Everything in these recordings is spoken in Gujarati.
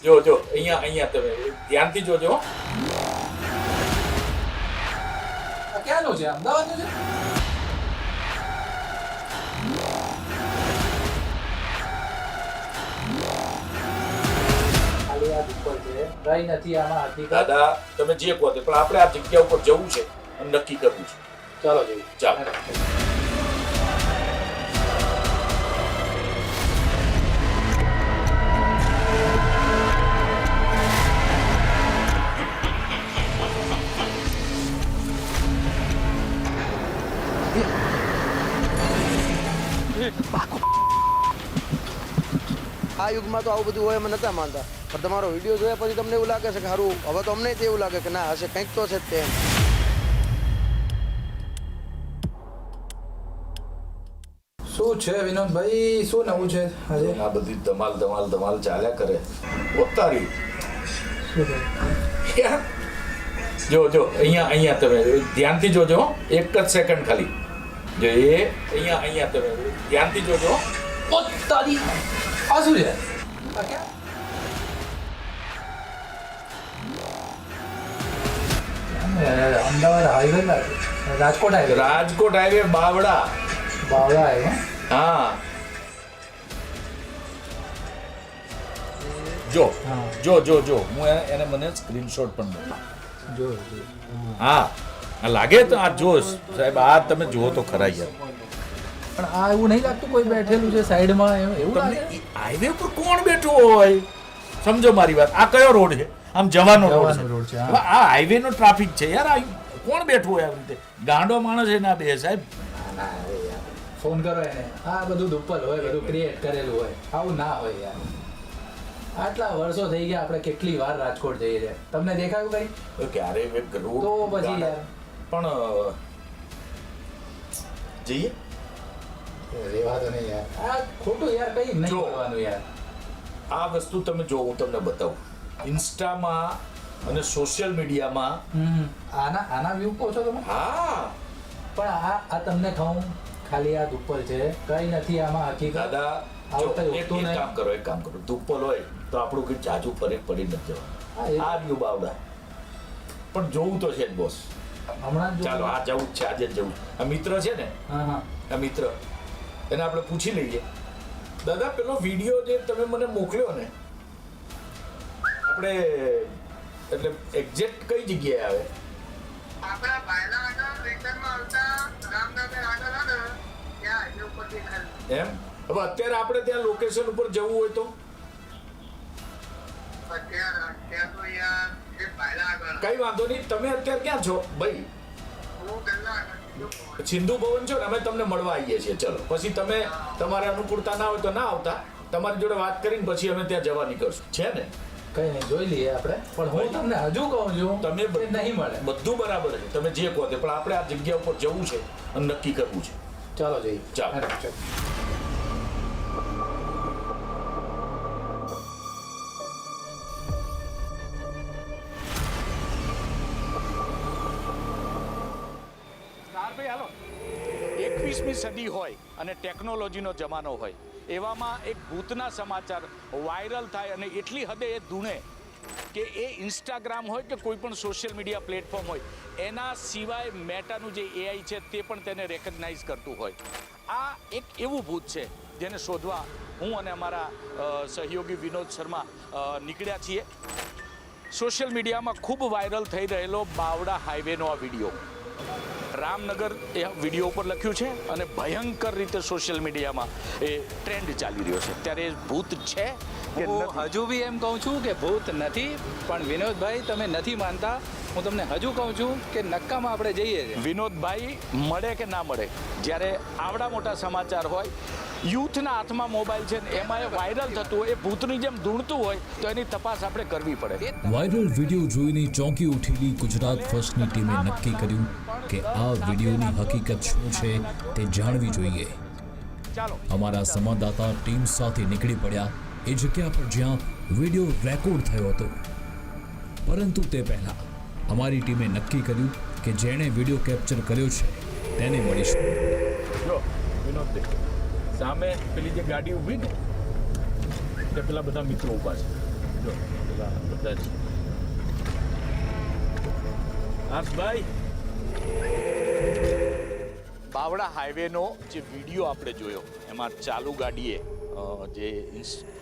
જો જો અહીંયા અહીંયા તમે ધ્યાનથી જોજો. ક્યાંનું છે? અમદાવાદનું છે? કઈ નથી આમાં હકીકત દાદા તમે જે કહો તે પણ આપણે આ જગ્યા ઉપર જવું છે અને નક્કી કરવું છે. ચાલો જઈએ. ચાલો. આ યુગમાં તો આવું બધું હોય અમે નતા માનતા. પણ તમારો વીડિયો જોયા પછી તમને એવું લાગે છે કે સારું હવે તો અમને એવું લાગે કે ના હશે કંઈક તો છે તે શું છે વિનોદભાઈ? શું નવું છે આજે? આ બધી ધમાલ ધમાલ ધમાલ ચાલ્યા કરે. ઉતારી. જો જો અહીંયા અહીંયા તમે ધ્યાનથી જોજો હો. એક જ સેકન્ડ ખાલી. જો અહીંયા અહીંયા તમે ધ્યાનથી જોજો પોતાની આ શું છે Ahmedabad highway Rajkot highway Rajkot highway Bavda Bavda highway હા જો જો જો જો હું એને- મને સ્ક્રીનશોટ પણ મોકલું જો. હા લાગે તો આ જોશ સાહેબ આ તમે જુઓ તો ખરા યાર. પણ આ એવું નહીં લાગતું કોઈ બેઠેલું છે સાઈડમાં એમ એવું લાગે? હાઈવે પર કોણ બેઠું હોય? સમજો મારી વાત. આ કયો રોડ છે? આમ જવાનો રોડ છે. આ હાઈવે નો ટ્રાફિક છે યાર આ કોણ બેઠું હોય આવી રીતે? ગાંડો માણસ છે ના બે સાહેબ. ફોન કરો એને. આ બધું દુપ્પલ હોય બધું ક્રિએટ કરેલું હોય. આવું ના હોય યાર. આટલા વર્ષો થઈ ગયા આપણે કેટલી વાર રાજકોટ જઈએ રહ્યા તમને દેખાયું કઈ? ક્યારે રોડ તો પછી યાર. પણ જઈએ? રેવા તો નહીં યાર. આ ખોટું યાર કઈ નહીં જો. કરવાનું યાર. આ વસ્તુ તમે જો હું તમને બતાવું. ઇન્સ્ટામાં અને સોશિયલ મીડિયામાં હમ. આના આના વ્યૂ કહો છો તમે? હા. પણ આ આ તમને કહું ખાલી આ દુપ્પલ છે. કઈ નથી આમાં હકીકત. દાદા આ જો વખતે એક ઉઠતું એક નહીં. કામ કરો એક કામ કરો. દુપ્પલ હોય તો આપણું કંઈ જાજુ ફરે પડી નથી હા, એ- જવાનું આ રહ્યું બાવડા. પણ જોવું તો છે જ બોસ. હમણાં જ ચાલો આ જવું જ છે આજે જ જવું. આ મિત્ર છે ને હા હા. આ મિત્ર એને આપણે પૂછી લઈએ. દાદા પેલો વીડિયો જે તમે મને મોકલ્યો ને આપણે એટલે એક્ઝેક્ટ કઈ જગ્યાએ આવે? આપણા ભાઈના આગળ રિટર્નમાં આવતા રામનગર આગળ આવે ત્યાં હાઈવે ઉપર દેખાય. એમ? હવે અત્યારે આપણે ત્યાં લોકેશન ઉપર જવું હોય તો? અત્યારે અત્યારે તો યાર. કઈ વાંધો નહીં તમે અત્યારે ક્યાં છો? ભાઈ. સિંધુ ભવન છો ને અમે તમને મળવા આવીએ છીએ. ચલો પછી તમે તમારે અનુકૂળતા ના હોય તો ના આવતા. તમારી જોડે વાત કરીને પછી અમે ત્યાં જવા નીકળશું. છે ને? કઈ નહીં જોઈ લઈએ આપણે. પણ હું તમને હજુ કહું છું તમે નહીં મળે. બધું બરાબર છે. તમે જે કહો તે પણ આપણે આ જગ્યા ઉપર જવું છે અને નક્કી કરવું છે. ચાલો જઈએ. ચાલો. સદી હોય અને ટેકનોલોજીનો જમાનો હોય, એવામાં એક ભૂતના સમાચાર વાયરલ થાય અને એટલી હદે એ ધૂણે કે એ ઇન્સ્ટાગ્રામ હોય કે કોઈ પણ સોશિયલ મીડિયા પ્લેટફોર્મ હોય, એના સિવાય મેટાનું જે એઆઈ છે તે પણ તેને રેકગ્નાઇઝ કરતું હોય. આ એક એવું ભૂત છે જેને શોધવા હું અને અમારા સહયોગી વિનોદ શર્મા નીકળ્યા છીએ. સોશિયલ મીડિયામાં ખૂબ વાયરલ થઈ રહેલો બાવડા હાઈવેનો આ વીડિયો. રામનગર એ વીડિયો ઉપર લખ્યું છે અને ભયંકર રીતે સોશિયલ મીડિયામાં એ ટ્રેન્ડ ચાલી રહ્યો છે. ત્યારે ભૂત છે. કે હું હજુ બી એમ કહું છું કે ભૂત નથી પણ વિનોદભાઈ તમે નથી માનતા. હું તમને હજુ કહું છું કે નક્કામાં આપણે જઈએ છીએ. વિનોદભાઈ મળે કે ના મળે? જ્યારે આવડા મોટા સમાચાર હોય યુથના હાથમાં મોબાઈલ છે ને એમાં એ વાયરલ થતું હોય એ ભૂતની જેમ ધૂણતું હોય તો એની તપાસ આપણે કરવી પડે. વાયરલ વીડિયો જોઈને ચોંકી ઉઠેલી ગુજરાત ફર્સ્ટની ટીમે નક્કી કર્યું. કે આ વિડીયોની હકીકત શું છે તે જાણવી જોઈએ. અમારા સંવાદદાતા ટીમ સાથે નીકળી પડ્યા. એ જગ્યા પર જ્યાં વીડિયો રેકોર્ડ થયો હતો. પરંતુ તે પહેલા અમારી ટીમે નક્કી કર્યું કે જેણે વીડિયો કેપ્ચર કર્યો છે તેને મળીશું. જો વિનોદ સામે પેલી જે ગાડી ઊભી ને તે પેલા બધા મિત્રો ઊભા છે. જો પેલા બધા હર્ષભાઈ બાવળા હાઈવેનો જે વીડિયો આપણે જોયો એમાં ચાલુ ગાડીએ જે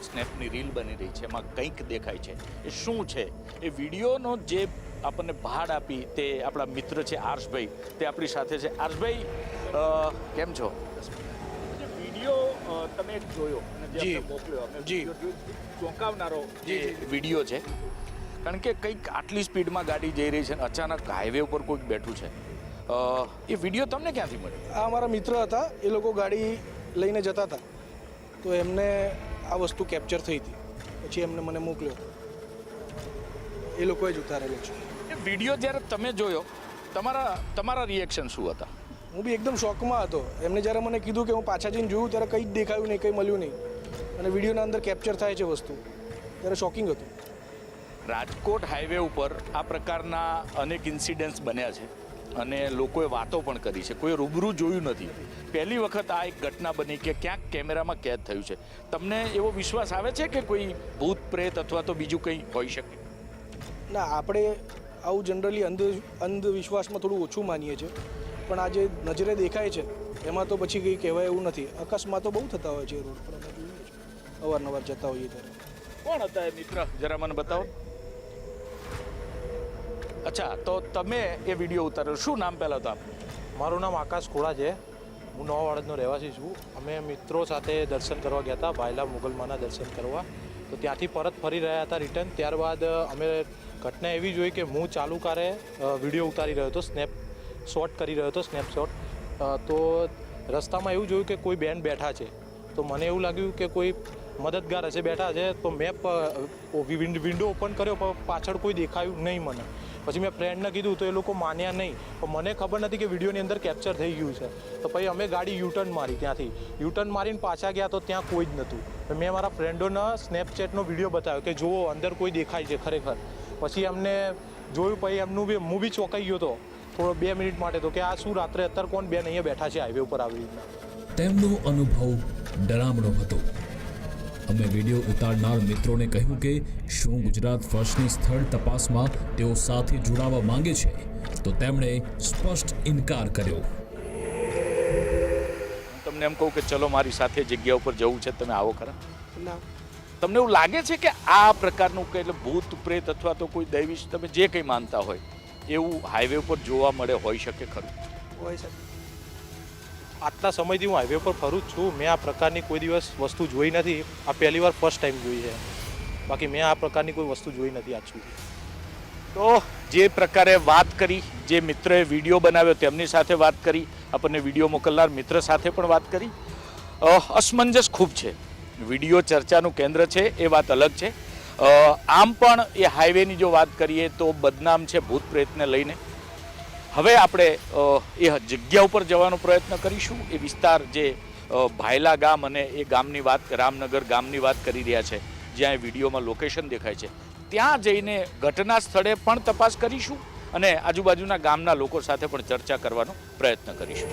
સ્નેપની રીલ બની રહી છે એમાં કંઈક દેખાય છે. એ શું છે? એ વિડીયોનો જે આપણને ભાડ આપી તે આપણા મિત્ર છે આર્ષભાઈ તે આપણી સાથે છે. આર્ષભાઈ કેમ છો? વીડિયો તમે જોયો અને જે. મોકલ્યો જી. ચોંકાવનારો જે વીડિયો છે. કારણ કે કંઈક આટલી સ્પીડમાં ગાડી જઈ રહી છે અને અચાનક હાઈવે ઉપર કોઈક બેઠું છે. એ વીડિયો તમને ક્યાંથી મળ્યો? આ અમારા મિત્ર હતા એ લોકો ગાડી લઈને જતા હતા. તો એમને આ વસ્તુ કેપ્ચર થઈ હતી. પછી એમને મને મોકલ્યો એ લોકોએ જ ઉતારેલો છે. એ વીડિયો જ્યારે તમે જોયો તમારા તમારા રિએક્શન શું હતા? હું બી એકદમ શોકમાં હતો. એમને જ્યારે મને કીધું કે હું પાછા જઈને જોયું ત્યારે કંઈ જ દેખાયું નહીં કંઈ મળ્યું નહીં. અને વિડીયોના અંદર કેપ્ચર થાય છે વસ્તુ. ત્યારે શોકિંગ હતું. રાજકોટ હાઈવે ઉપર આ પ્રકારના અનેક ઇન્સિડન્ટ્સ બન્યા છે. અને લોકોએ વાતો પણ કરી છે. કોઈ રૂબરૂ જોયું નથી. પહેલી વખત આ એક ઘટના બની કે ક્યાંક કેમેરામાં કેદ થયું છે. તમને એવો વિશ્વાસ આવે છે કે કોઈ ભૂત પ્રેત અથવા તો બીજું કંઈ હોઈ શકે? ના આપણે આવું જનરલી અંધ અંધવિશ્વાસમાં થોડું ઓછું માનીએ છીએ. પણ આ જે નજરે દેખાય છે એમાં તો પછી કંઈ કહેવાય એવું નથી. અકસ્માતો બહુ થતા હોય છે રોડ પર. અવારનવાર જતા હોઈએ ત્યારે. કોણ હતા એ મિત્ર? જરા મને બતાવો. અચ્છા, તો તમે એ વીડિયો ઉતાર્યો. શું નામ પહેલાં તો મારું નામ આકાશ ખોડા છે. હું નવા વાડદનો રહેવાસી છું. અમે મિત્રો સાથે દર્શન કરવા ગયા હતા ભાયલા મુગલમાના દર્શન કરવા. તો ત્યાંથી પરત ફરી રહ્યા હતા રિટર્ન. ત્યારબાદ અમે ઘટના એવી જોઈ કે હું ચાલુ કારે વીડિયો ઉતારી રહ્યો હતો, સ્નેપ શોટ કરી રહ્યો હતો સ્નેપશોટ તો રસ્તામાં એવું જોયું કે કોઈ બેન બેઠા છે. તો મને એવું લાગ્યું કે કોઈ મદદગાર હશે, બેઠા છે. તો મેં વિન્ડો ઓપન કર્યો, પણ પાછળ કોઈ દેખાયું નહીં મને. પછી મેં ફ્રેન્ડને કીધું, તો એ લોકો માન્યા નહીં. પણ મને ખબર નથી કે વિડીયોની અંદર કેપ્ચર થઈ ગયું છે. તો પછી અમે ગાડી યુટર્ન મારી ત્યાંથી. યુટર્ન મારીને પાછા ગયા તો ત્યાં કોઈ જ નહોતું. મેં મારા ફ્રેન્ડોને સ્નેપચેટનો વીડિયો બતાવ્યો કે, જુઓ, અંદર કોઈ દેખાય છે ખરેખર. પછી અમને જોયું, પછી એમનું બી હું બી ચોંકાઈ ગયો હતો થોડો બે મિનિટ માટે તો કે, આ શું રાત્રે અત્યારે કોણ બેન અહીંયા બેઠા છે હાઈવે ઉપર આવી રીતના? તેમનો અનુભવ ડરામણો હતો. અમે વીડિયો ઉતારનાર મિત્રોને કહ્યું કે શું ગુજરાત ફર્સ્ટની સ્થળ તપાસમાં તેઓ સાથે જોડાવા માંગે છે? તો તેમણે સ્પષ્ટ ઇનકાર કર્યો. તમને એમ કહું કે ચલો મારી સાથે જગ્યા ઉપર જવું છે તમે આવો ખરા. ના. તમને એવું લાગે છે કે આ પ્રકારનું કંઈ એટલે ભૂત પ્રેત અથવા તો કોઈ દૈવી તમે જે કંઈ માનતા હોય એવું હાઈવે ઉપર જોવા મળે હોઈ શકે ખરું? હોય છે આટલા સમયથી હું હાઈવે પર ફરું જ છું. મેં આ પ્રકારની કોઈ દિવસ વસ્તુ જોઈ નથી. આ પહેલી વાર ફર્સ્ટ ટાઈમ જોઈ છે. બાકી મેં આ પ્રકારની કોઈ વસ્તુ જોઈ નથી આજ સુધી. તો જે પ્રકારે વાત કરી, જે મિત્રએ વીડિયો બનાવ્યો તેમની સાથે વાત કરી, આપણને વીડિયો મોકલનાર મિત્ર સાથે પણ વાત કરી. અસમંજસ ખૂબ છે. વીડિયો ચર્ચાનું કેન્દ્ર છે, એ વાત અલગ છે. આમ પણ એ હાઈવેની જો વાત કરીએ તો બદનામ છે ભૂત પ્રેતને લઈને. હવે આપણે એ જગ્યા ઉપર જવાનો પ્રયત્ન કરીશું. એ વિસ્તાર જે ભાયલા ગામ અને એ ગામની વાત, રામનગર ગામની વાત કરી રહ્યા છે, જ્યાં એ વિડીયોમાં લોકેશન દેખાય છે. ત્યાં જઈને ઘટના સ્થળે પણ તપાસ કરીશું અને આજુબાજુના ગામના લોકો સાથે પણ ચર્ચા કરવાનો પ્રયત્ન કરીશું.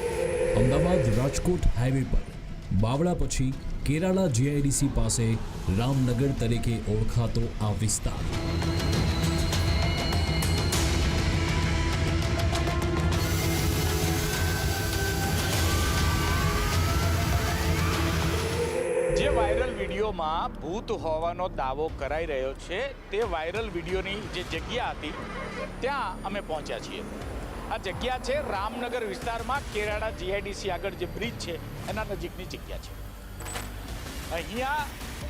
અમદાવાદ રાજકોટ હાઈવે પર. બાવળા પછી કેરાલા જીઆઈડીસી પાસે રામનગર તરીકે ઓળખાતો આ વિસ્તાર. વાયરલ વિડીયોમાં ભૂત હોવાનો દાવો કરાઈ રહ્યો છે. તે વાયરલ વિડીયોની જે જગ્યા હતી, ત્યાં અમે પહોંચ્યા છીએ. આ જગ્યા છે રામનગર વિસ્તારમાં કેરાડા જીઆઈડીસી આગળ જે બ્રિજ છે, એના નજીકની જગ્યા છે. અહીંયા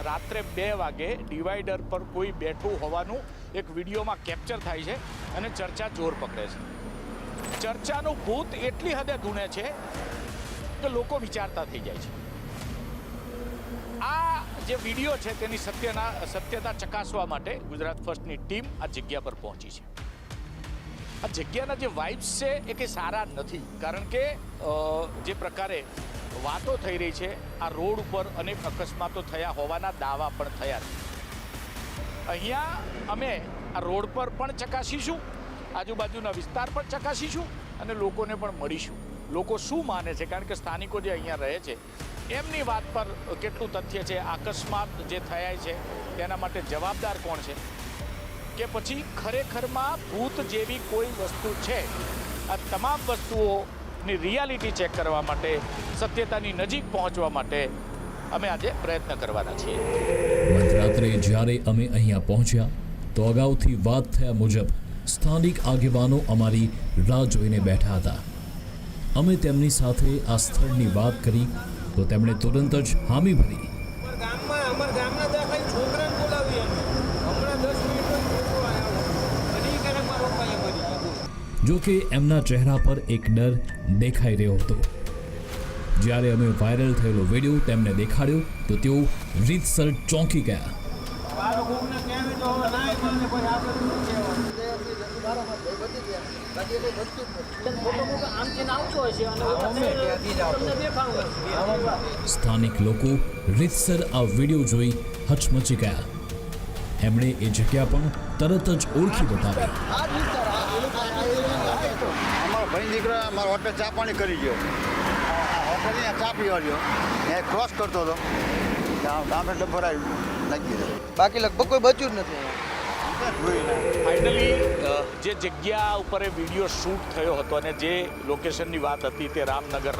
રાત્રે બે વાગે ડિવાઈડર પર કોઈ બેઠું હોવાનું એક વિડીયોમાં કેપ્ચર થાય છે અને ચર્ચા જોર પકડે છે. ચર્ચાનું ભૂત એટલી હદે ધૂણે છે કે લોકો વિચારતા થઈ જાય છે. આ જે વીડિયો છે તેની સત્યના, સત્યતા ચકાસવા માટે ગુજરાત ફર્સ્ટની ટીમ આ જગ્યા પર પહોંચી છે. આ જગ્યાના જે વાઇબ્સ છે એ કંઈ સારા નથી. કારણ કે જે પ્રકારે વાતો થઈ રહી છે, આ રોડ ઉપર અનેક અકસ્માતો થયા હોવાના દાવા પણ થયા છે. અહીંયા અમે આ રોડ પર પણ ચકાસીશું, આજુબાજુના વિસ્તાર પણ ચકાસીશું અને લોકોને પણ મળીશું. લોકો શું માને છે? કારણ કે સ્થાનિકો જે અહીંયા રહે છે એમની વાત પર કેટલું તથ્ય છે? અકસ્માત જે થયા છે, તેના માટે જવાબદાર કોણ છે? કે પછી ખરેખરમાં ભૂત જેવી કોઈ વસ્તુ છે? આ તમામ વસ્તુઓની રિયાલિટી ચેક કરવા માટે, સત્યતાની નજીક પહોંચવા માટે અમે આજે પ્રયત્ન કરવાના છીએ. મધરાત્રે જ્યારે અમે અહીંયા પહોંચ્યા, તો અગાઉથી વાત થયા મુજબ સ્થાનિક આગેવાનો અમારી રાહ જોઈને બેઠા હતા. અમે તેમની સાથે આ સ્થળની વાત કરી તો તેમણે તુરંત જ હામી ભરી. ગામમાં અમારા ગામના ત્યાં ખાલી છોકરાને બોલાવી અમે. હમણાં દસ મિનિટ છોકરો આવ્યો. અને એ કરે મારો ભાઈ મરી ગયો. જો કે એમના ચહેરા પર એક ડર દેખાઈ રહ્યો હતો. જ્યારે અમે વાયરલ થયેલો વીડિયો તેમને દેખાડ્યો તો તેઓ રીતસર ચોંકી ગયા. સ્થાનિક લોકો રીતસર આ વીડિયો જોઈ હચમચી ગયા. એમણે એ જગ્યા પણ તરત જ ઓળખી બતાવી. અમારો ભાઈ દીકરા, અમારો હોટલ ચા પાણી કરી ગયો. હોટલ અહીંયા ચા પીવા ગયો. એ ક્રોસ કરતો હતો. ગામે ડબ્બર આવી લાગી બાકી લગભગ કોઈ બચ્યું જ નથી ફાઇનલી જે જગ્યા ઉપર એ વીડિયો શૂટ થયો હતો અને જે લોકેશનની વાત હતી તે રામનગર,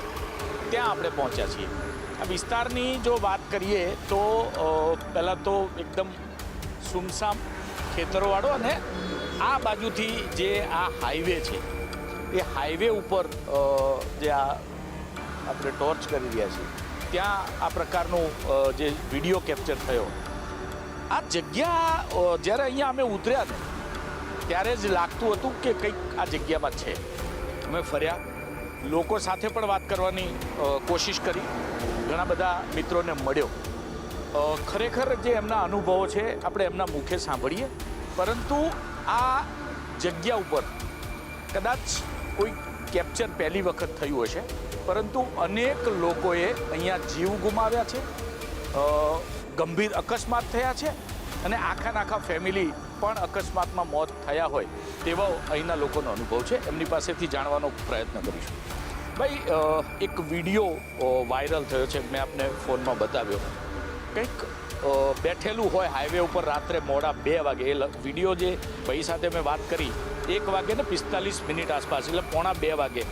ત્યાં આપણે પહોંચ્યા છીએ. આ વિસ્તારની જો વાત કરીએ તો પહેલાં તો એકદમ સુમસામ ખેતરોવાળો અને આ બાજુથી જે આ હાઈવે છે, એ હાઈવે ઉપર જે આ આપણે ટોર્ચ કરી રહ્યા છીએ, ત્યાં આ પ્રકારનું જે વીડિયો કેપ્ચર થયો. આ જગ્યા જ્યારે અહીંયા અમે ઉતર્યા ને, ત્યારે જ લાગતું હતું કે કંઈક આ જગ્યામાં છે. અમે ફર્યા. લોકો સાથે પણ વાત કરવાની કોશિશ કરી. ઘણા બધા મિત્રોને મળ્યો. ખરેખર જે એમના અનુભવો છે, આપણે એમના મુખે સાંભળીએ. પરંતુ આ જગ્યા ઉપર કદાચ કોઈ કેપ્ચર પહેલી વખત થયું હશે. પરંતુ અનેક લોકોએ અહીંયા જીવ ગુમાવ્યા છે. ગંભીર અકસ્માત થયા છે અને આખા આખા ફેમિલી પણ અકસ્માતમાં મોત થયા હોય તેવો અહીંના લોકોનો અનુભવ છે. એમની પાસેથી જાણવાનો પ્રયત્ન કરીશું. ભાઈ એક વીડિયો વાયરલ થયો છે. મેં આપને ફોનમાં બતાવ્યો. કંઈક બેઠેલું હોય હાઈવે ઉપર રાત્રે મોડા બે વાગે. એ વીડિયો જે ભાઈ સાથે મેં વાત કરી, એક વાગે ને પિસ્તાલીસ મિનિટ આસપાસ, એટલે પોણા બે વાગે.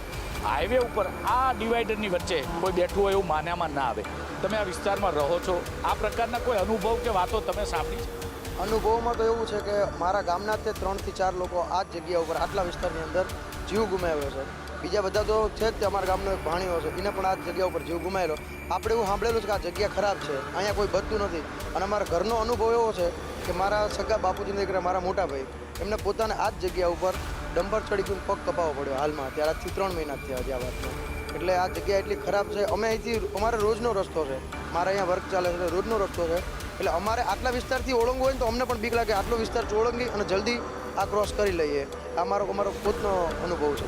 હાઈવે ઉપર આ ડિવાઈડરની વચ્ચે કોઈ બેઠું હોય એવું માન્યામાં ના આવે. તમે આ વિસ્તારમાં રહો છો, આ પ્રકારના કોઈ અનુભવ કે વાતો તમે સાંભળી છે? અનુભવમાં તો એવું છે કે મારા ગામના તે ત્રણથી ચાર લોકો આ જ જગ્યા ઉપર, આટલા વિસ્તારની અંદર જીવ ગુમાવ્યો છે. બીજા બધા તો છે જ અમારા ગામનો એક ભાણીઓ છે, એને પણ આ જગ્યા ઉપર જીવ ગુમાવેલો આપણે એવું સાંભળેલું છે કે આ જગ્યા ખરાબ છે, અહીંયા કોઈ બધું નથી. અને અમારા ઘરનો અનુભવ એવો છે કે મારા સગા બાપુજીને દીકરા, મારા મોટા ભાઈ, એમને પોતાને આ જ જગ્યા ઉપર ડંબર ચડી ગયું પગ કપાવવો પડ્યો હાલમાં, ત્યારે આજથી ત્રણ મહિના થયા હજી આ વાતને એટલે આ જગ્યા એટલી ખરાબ છે. અમે અહીંથી અમારે રોજનો રસ્તો છે. મારે અહીંયા વર્ક ચાલે છે રોજનો રસ્તો છે. એટલે અમારે આટલા વિસ્તારથી ઓળંગવું હોય ને તો અમને પણ બીક લાગે. આટલો વિસ્તાર ઓળંગી અને જલ્દી આ ક્રોસ કરી લઈએ. આ મારો અમારો ખુદનો અનુભવ છે.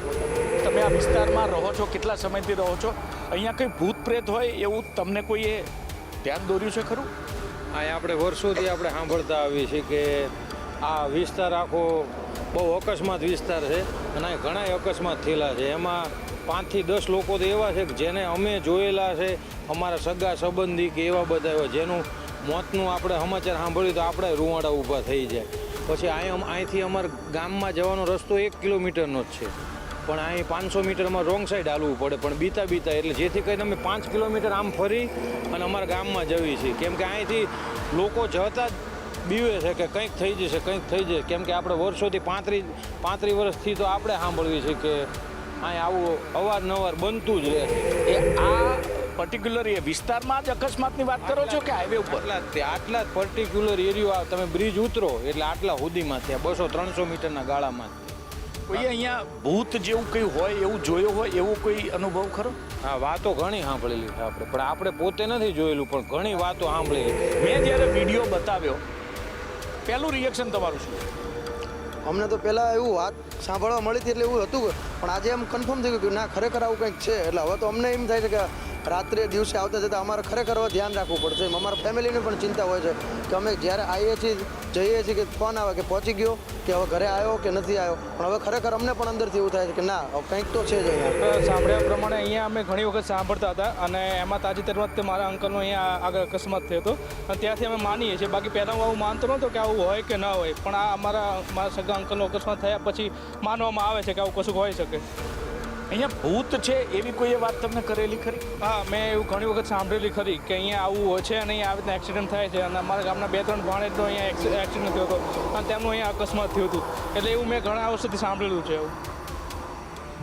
તમે આ વિસ્તારમાં રહો છો કેટલા સમયથી રહો છો? અહીંયા કંઈ ભૂત પ્રેત હોય એવું તમને કોઈએ ધ્યાન દોર્યું છે ખરું? અહીંયા આપણે વર્ષોથી આપણે સાંભળતા આવીએ છીએ કે આ વિસ્તાર આખો બહુ અકસ્માત વિસ્તાર છે અને ઘણા અકસ્માત થયેલા છે. એમાં પાંચથી દસ લોકો તો એવા છે કે જેને અમે જોયેલા છે, અમારા સગા સંબંધી કે એવા બધા એવા, જેનું મોતનું આપણે સમાચાર સાંભળ્યું તો આપણે રૂવાડા ઊભા થઈ જાય. પછી અહીં અહીંથી અમારા ગામમાં જવાનો રસ્તો એક કિલોમીટરનો જ છે. પણ અહીં પાંચસો મીટરમાં રોંગ સાઈડ હાલવું પડે, પણ બીતા બીતા, એટલે જેથી કરીને અમે પાંચ કિલોમીટર આમ ફરી અને અમારા ગામમાં જવી છીએ કેમ કે અહીંથી લોકો જતા જ બીવે છે કે કંઈક થઈ જશે, કંઈક થઈ જશે. કેમ કે આપણે વર્ષોથી પાંત્રીસ પાંત્રીસ વર્ષથી તો આપણે સાંભળવી છે કે અહીં આવું અવારનવાર બનતું જ રહે એ આ પર્ટિક્યુલર એ વિસ્તારમાં જ અકસ્માતની વાત કરો છો કે હાઈવે ઉપર? આટલા જ તે આટલા જ પર્ટિક્યુલર એરિયો તમે બ્રિજ ઉતરો એટલે આટલા સુધીમાં ત્યાં બસો ત્રણસો મીટરના ગાળામાં કોઈ અહીંયા ભૂત જેવું કંઈ હોય એવું જોયું હોય એવો કોઈ અનુભવ ખરો? હા વાતો ઘણી સાંભળેલી છે આપણે પણ આપણે પોતે નથી જોયેલું પણ ઘણી વાતો સાંભળેલી મેં જ્યારે વીડિયો બતાવ્યો પહેલું રિએક્શન તમારું શું? અમને તો પહેલાં એવું વાત સાંભળવા મળી હતી એટલે એવું હતું, પણ આજે એમ કન્ફર્મ થઈ ગયું કે ના, ખરેખર આવું કંઈક છે. એટલે હવે તો અમને એમ થાય છે કે રાત્રે દિવસે આવતા જતાં અમારે ખરેખર ધ્યાન રાખવું પડશે. અમારા ફેમિલીને પણ ચિંતા હોય છે કે અમે જ્યારે આવીએ છીએ, જઈએ છીએ કે ફોન આવે કે પહોંચી ગયો કે હવે ઘરે આવ્યો કે નથી આવ્યો. પણ હવે ખરેખર અમને પણ અંદરથી એવું થાય છે કે ના કંઈક તો છે જ અહીંયા. સાંભળ્યા પ્રમાણે અહીંયા અમે ઘણી વખત સાંભળતા હતા અને એમાં તાજેતરમાં જ મારા અંકલનો અહીંયા આગળ અકસ્માત થયો હતો. અને ત્યાંથી અમે માનીએ છીએ. બાકી પહેલાં હું આવું માનતો નહોતો કે આવું હોય કે ના હોય. પણ આ અમારા, મારા સગા અંકલનો અકસ્માત થયા પછી માનવામાં આવે છે કે આવું કશું હોઈ શકે. અહીંયા ભૂત છે એવી કોઈએ વાત તમને કરેલી ખરી? હા મેં એવું ઘણી વખત સાંભળેલી ખરી કે અહીંયા આવું હોય છે અને અહીંયા આવી રીતના એક્સિડન્ટ થાય છે. અને અમારા ગામના બે ત્રણ ભાણેજનો અહીંયા એક્સિ- એક્સિડન્ટ થયો હતો. અને તેમનું અહીંયા અકસ્માત થયું હતું. એટલે એવું મેં ઘણા વર્ષોથી સાંભળેલું છે એવું.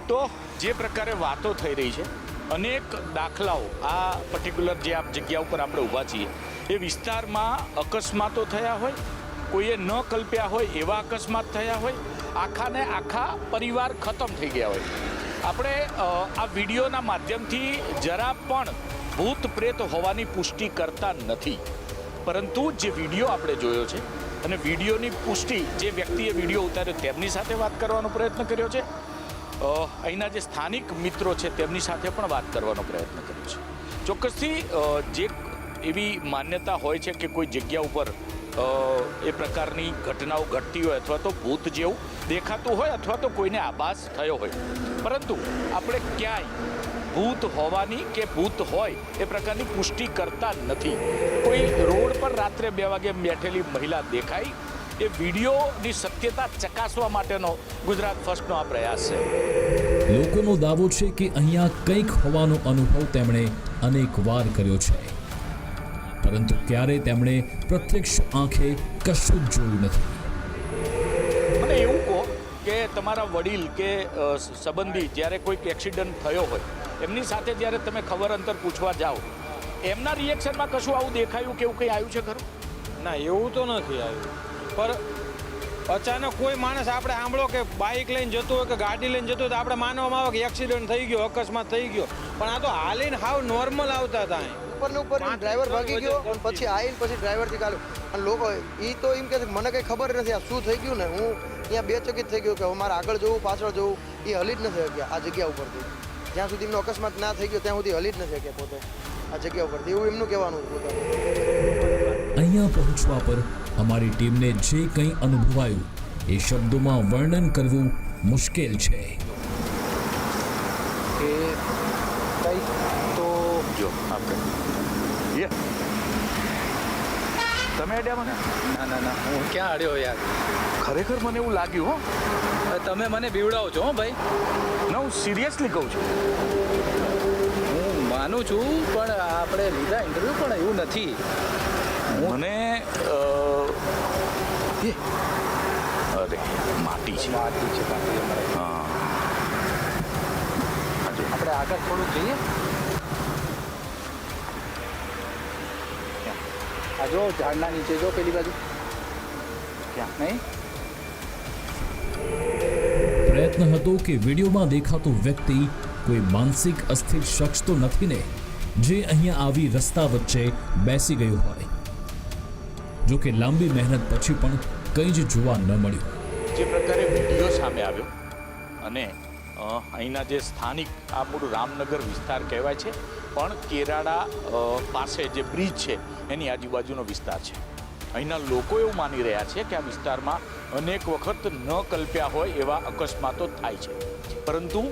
તો જે પ્રકારે વાતો થઈ રહી છે અનેક દાખલાઓ આ પર્ટિક્યુલર જે આ જગ્યા ઉપર આપણે ઊભા છીએ એ વિસ્તારમાં અકસ્માતો થયા હોય કોઈએ ન કલ્પ્યા હોય એવા અકસ્માત થયા હોય આખાને આખા પરિવાર ખતમ થઈ ગયા હોય. આપણે આ વિડીયોના માધ્યમથી જરા પણ ભૂત પ્રેત હોવાની પુષ્ટિ કરતા નથી. પરંતુ જે વીડિયો આપણે જોયો છે અને વિડીયોની પુષ્ટિ જે વ્યક્તિએ વીડિયો ઉતાર્યો તેમની સાથે વાત કરવાનો પ્રયત્ન કર્યો છે. અહીંના જે સ્થાનિક મિત્રો છે તેમની સાથે પણ વાત કરવાનો પ્રયત્ન કર્યો છે. ચોક્કસથી જે એવી માન્યતા હોય છે કે કોઈ જગ્યા ઉપર એ પ્રકારની ઘટનાઓ ઘટતી હોય અથવા તો ભૂત જેવું દેખાતું હોય અથવા તો કોઈને આભાસ થયો હોય. પરંતુ આપણે ક્યાંય ભૂત હોવાની કે ભૂત હોય એ પ્રકારની પુષ્ટિ કરતા નથી. કોઈ રોડ પર રાત્રે બે વાગે બેઠેલી મહિલા દેખાઈ, એ વિડીયોની સત્યતા ચકાસવા માટેનો ગુજરાત ફર્સ્ટનો આ પ્રયાસ છે. લોકોનો દાવો છે કે અહીંયા કંઈક હોવાનો અનુભવ તેમણે અનેક વાર કર્યો છે. પરંતુ ક્યારે તેમણે પ્રત્યક્ષ આંખે કશું જ જોયું નથી. મને એવું કહો કે તમારા વડીલ કે સંબંધી જ્યારે કોઈક એક્સિડન્ટ થયો હોય એમની સાથે જ્યારે તમે ખબર અંતર પૂછવા જાઓ એમના રિએક્શનમાં કશું આવું દેખાયું કે એવું કંઈ આવ્યું છે ખરું? ના એવું તો નથી આવ્યું. પર અચાનક કોઈ માણસ આપણે સાંભળો કે બાઇક લઈને જતો હોય કે ગાડી લઈને જતો હોય તો આપણે માનવામાં આવે કે એક્સિડન્ટ થઈ ગયો અકસ્માત થઈ ગયો. પણ આ તો હાલીને હાવ નોર્મલ આવતા હતા અહીં. ઉપર ને ઉપર ડ્રાઈવર ભાગી ગયો પછી આવીને પછી ડ્રાઈવરથી કાઢ્યો. અને લોકો એ તો એમ કે મને કંઈ ખબર નથી આ શું થઈ ગયું ને હું અહીંયા બેચકિત થઈ ગયો કે હવે મારે આગળ જવું પાછળ જવું એ હલી જ નથી શક્યા આ જગ્યા ઉપરથી. જ્યાં સુધી એમનો અકસ્માત ના થઈ ગયો ત્યાં સુધી હલી જ નથી શક્યા પોતે આ જગ્યા ઉપરથી. એવું એમનું કહેવાનું પોતાનું. અહીંયા પહોંચવા પર અમારી ટીમને જે કંઈ અનુભવાયું એ શબ્દોમાં વર્ણન કરવું મુશ્કેલ છે. કે કંઈક તો જો આપણે તમે અડ્યા મને? ના ના ના હું ક્યાં અડ્યો યાર? ખરેખર મને એવું લાગ્યું હો? તમે મને બીવડાવો છો હો ભાઈ. ના હું સિરિયસલી કહું છું. હું માનું છું પણ આપણે લીધા ઇન્ટરવ્યૂ પણ એવું નથી. મને અરે માટી છે. માટી છે. હા. આપણે આગળ થોડુંક જઈએ. આ જો ઝાડના નીચે જો પેલી બાજુ. ક્યાં? નહીં? પ્રયત્ન હતો કે વિડીયોમાં દેખાતો વ્યક્તિ કોઈ માનસિક અસ્થિર શખ્સ તો નથી ને જે અહીંયા આવી રસ્તા વચ્ચે બેસી ગયું હોય. જો કે લાંબી મહેનત પછી પણ કંઈ જ જોવા ન મળ્યું. જે પ્રકારે વીડિયો સામે આવ્યો અને અહીંના જે સ્થાનિક આ મૂળ રામનગર વિસ્તાર કહેવાય છે પણ કેરાડા પાસે જે બ્રિજ છે, એની આજુબાજુનો વિસ્તાર છે. અહીંના લોકો એવું માની રહ્યા છે કે આ વિસ્તારમાં અનેક વખત ન કલ્પ્યા હોય એવા અકસ્માતો થાય છે. પરંતુ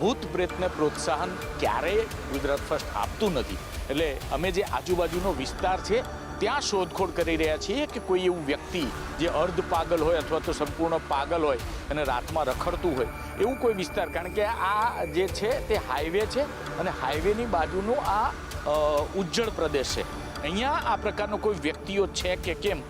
ભૂત પ્રેતને પ્રોત્સાહન ક્યારેય ગુજરાત ફર્સ્ટ આપતું નથી. એટલે અમે જે આજુબાજુનો વિસ્તાર છે ત્યાં શોધખોળ કરી રહ્યા છીએ કે કોઈ એવું વ્યક્તિ જે અર્ધ પાગલ હોય અથવા તો સંપૂર્ણ પાગલ હોય અને રાતમાં રખડતું હોય, એવું કોઈ વિસ્તાર. કારણ કે આ જે છે તે હાઈવે છે અને હાઈવેની બાજુનું આ ઉજ્જળ પ્રદેશ છે. અહીંયા આ પ્રકારનો કોઈ વ્યક્તિઓ છે કે કેમ?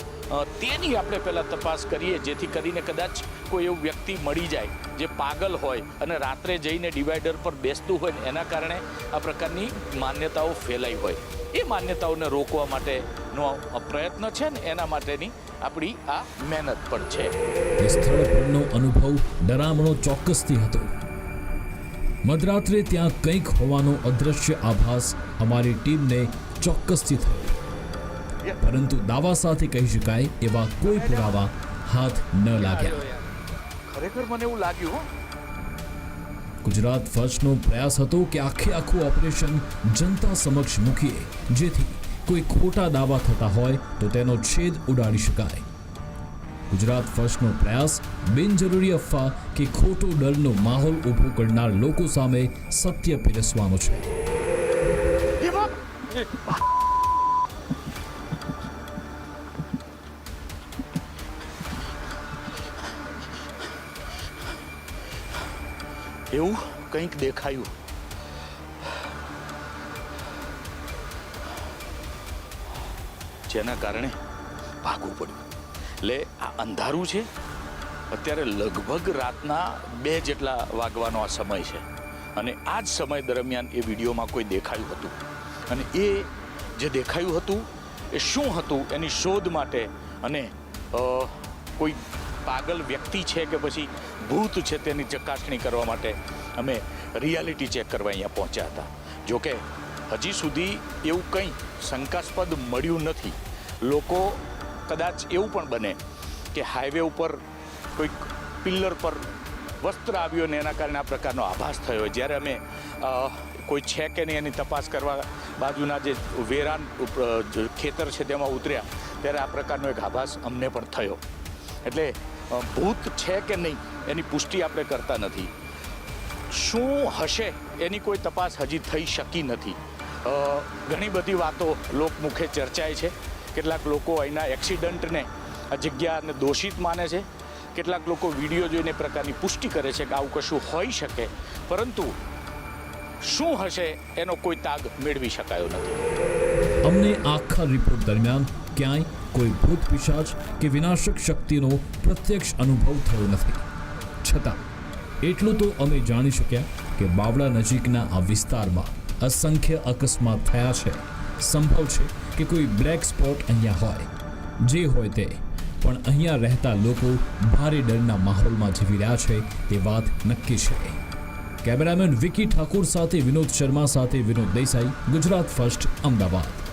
તેની આપણે પહેલાં તપાસ કરીએ, જેથી કરીને કદાચ કોઈ એવું વ્યક્તિ મળી જાય જે પાગલ હોય અને રાત્રે જઈને ડિવાઈડર પર બેસતું હોય ને એના કારણે આ પ્રકારની માન્યતાઓ ફેલાઈ હોય. એ માન્યતાઓને રોકવા માટેનો પ્રયત્ન છે ને એના માટેની આપણી આ મહેનત પણ છે. સ્થળ અનુભવ ડરામણો ચોક્કસથી હતો. મધરાત્રે ત્યાં કંઈક હોવાનો અદૃશ્ય આભાસ અમારી ટીમને ચોક્કસથી થયો. પરંતુ દાવા સાથે કહી શકાય એવા કોઈ પુરાવા હાથ ન લાગ્યા. ખરેખર મને એવું લાગ્યું ગુજરાત ફર્સ્ટનો પ્રયાસ હતો કે આખે આખું ઓપરેશન જનતા સમક્ષ મૂકીએ જેથી કોઈ ખોટા દાવા થતા હોય તો તેનો છેદ ઉડાડી શકાય. ગુજરાત ફર્સ્ટનો પ્રયાસ બિનજરૂરી અફવા કે ખોટો ડરનો માહોલ ઊભો કરનાર લોકો સામે સત્ય પીરસવાનો છે. એવું કંઈક દેખાયું. જેના કારણે ભાગવું પડ્યું. એટલે આ અંધારું છે? અત્યારે લગભગ રાતના બે જેટલા વાગવાનો આ સમય છે. અને આ જ સમય દરમિયાન એ વિડીયોમાં કોઈ દેખાયું હતું. અને એ જે દેખાયું હતું, એ શું હતું, એની શોધ માટે અને કોઈ પાગલ વ્યક્તિ છે કે પછી ભૂત છે તેની ચકાસણી કરવા માટે અમે રિયાલિટી ચેક કરવા અહીંયા પહોંચ્યા હતા. જોકે હજી સુધી એવું કંઈ શંકાસ્પદ મળ્યું નથી. લોકો કદાચ એવું પણ બને કે હાઈવે ઉપર કોઈક પિલ્લર પર વસ્ત્ર આવ્યો ને એના કારણે આ પ્રકારનો આભાસ થયો. જ્યારે અમે કોઈ છે કે નહીં એની તપાસ કરવા બાજુના જે વેરાન ખેતર છે તેમાં ઉતર્યા, ત્યારે આ પ્રકારનો એક આભાસ અમને પણ થયો. એટલે ભૂત છે કે નહીં એની પુષ્ટિ આપણે કરતા નથી. શું હશે એની કોઈ તપાસ હજી થઈ શકી નથી. ઘણી બધી વાતો લોકમુખે ચર્ચાય છે. કેટલાક લોકો અહીંના એક્સિડન્ટને આ જગ્યાને દોષિત માને છે. કેટલાક લોકો વીડિયો જોઈને પ્રકારની પુષ્ટિ કરે છે કે આવું કશું હોઈ શકે. પરંતુ શું હશે એનો કોઈ તાગ મેળવી શકાયો નથી. અમને આખા રિપોર્ટ દરમિયાન ક્યાંય કોઈ ભૂત પિશાચ કે વિનાશક શક્તિનો પ્રત્યક્ષ અનુભવ થયો નથી. છતાં એટલું તો અમે જાણી શક્યા કે બાવળા નજીકના આ વિસ્તારમાં અસંખ્ય અકસ્માત થયા છે. સંભવ છે કે કોઈ બ્લેક સ્પોટ અહીંયા હોય. જે હોય તે. પણ અહીંયા રહેતા લોકો ભારે ડરના માહોલમાં જીવી રહ્યા છે તે વાત નક્કી છે. કેમેરામેન વિકી ઠાકુર સાથે વિનોદ શર્મા સાથે વિનોદ દેસાઈ, ગુજરાત ફર્સ્ટ, અમદાવાદ.